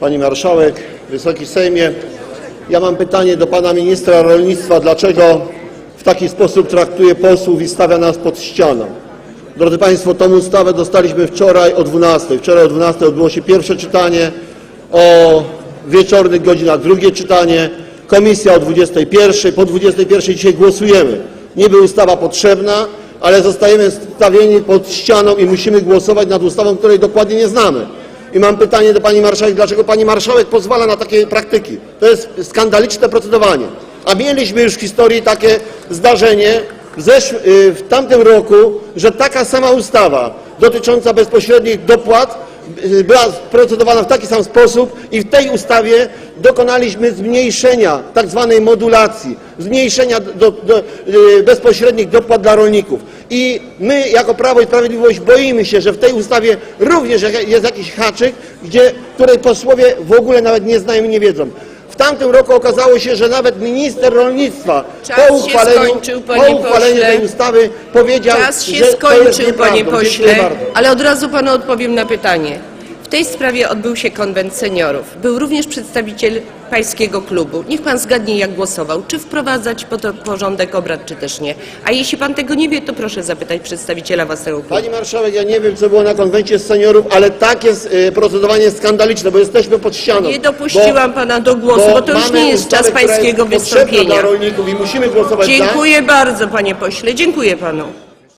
Pani Marszałek, Wysoki Sejmie. Ja mam pytanie do Pana Ministra Rolnictwa. Dlaczego w taki sposób traktuje posłów i stawia nas pod ścianą? Drodzy Państwo, tą ustawę dostaliśmy wczoraj o 12. Wczoraj o 12 odbyło się pierwsze czytanie, o wieczornych godzinach drugie czytanie, komisja o 21. Po 21 dzisiaj głosujemy. Niby ustawa potrzebna, ale zostajemy stawieni pod ścianą i musimy głosować nad ustawą, której dokładnie nie znamy. I mam pytanie do Pani Marszałek, dlaczego Pani Marszałek pozwala na takie praktyki? To jest skandaliczne procedowanie. A mieliśmy już w historii takie zdarzenie w, y, w tamtym roku, że taka sama ustawa dotycząca bezpośrednich dopłat y, była procedowana w taki sam sposób i w tej ustawie dokonaliśmy zmniejszenia tak zwanej modulacji, zmniejszenia do, do, y, bezpośrednich dopłat dla rolników. I my jako Prawo i Sprawiedliwość boimy się, że w tej ustawie również jest jakiś haczyk, gdzie, której posłowie w ogóle nawet nie znają i nie wiedzą. W tamtym roku okazało się, że nawet minister rolnictwa Czas po się uchwaleniu, skończył, po uchwaleniu pośle. tej ustawy powiedział, Czas że się to jest skończył, panie pośle, bardzo. ale od razu panu odpowiem na pytanie. W tej sprawie odbył się konwent seniorów. Był również przedstawiciel pańskiego klubu. Niech pan zgadnie, jak głosował. Czy wprowadzać pod porządek obrad, czy też nie. A jeśli pan tego nie wie, to proszę zapytać przedstawiciela własnego klubu. Pani marszałek, ja nie wiem, co było na konwencie seniorów, ale tak jest y, procedowanie jest skandaliczne, bo jesteśmy pod ścianą. Nie dopuściłam pana do głosu, bo to już nie jest czas pańskiego wystąpienia. dla rolników i musimy głosować za. Dziękuję bardzo, panie pośle. Dziękuję panu.